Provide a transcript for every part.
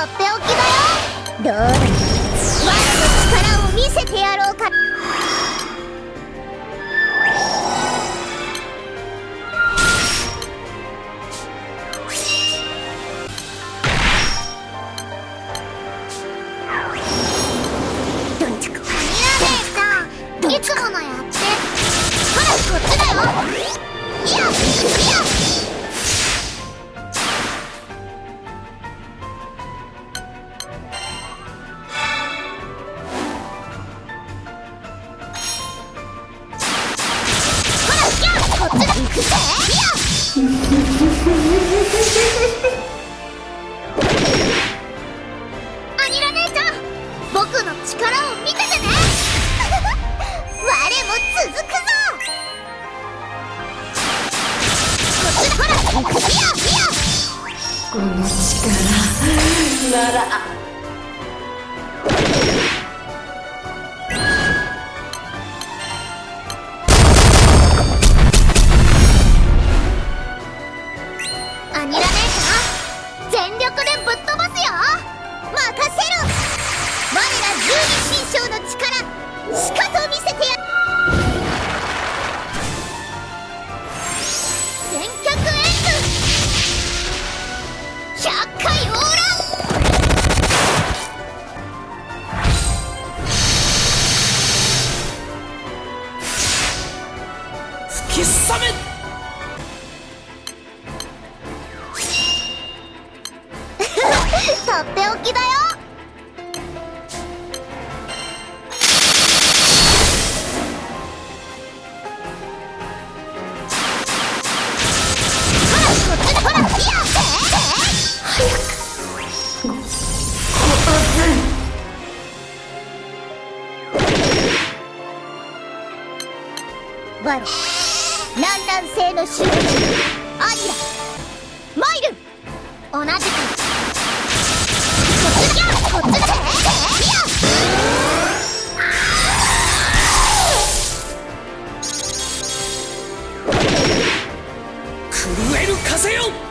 とっておきだよ。どうだ我の力を見せてやろう この力ならき進め。とっておきだよ。我 南南西の守護神アイラマイル同じくこっちだこっちだいや震える風よ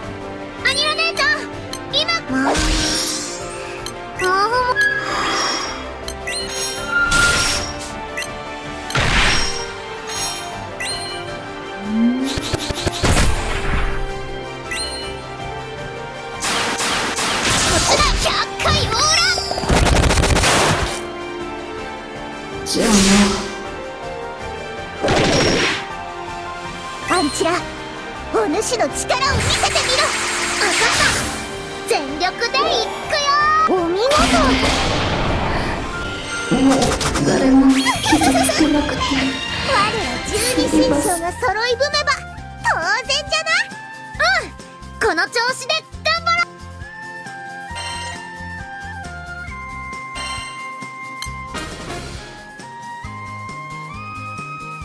じゃあもラアンチラお主の力を見せてみろ。分かった全力でいくよ。お見事。もう誰も傷つけなくて我ら十二神将が揃い踏めば当然じゃなうんこの調子で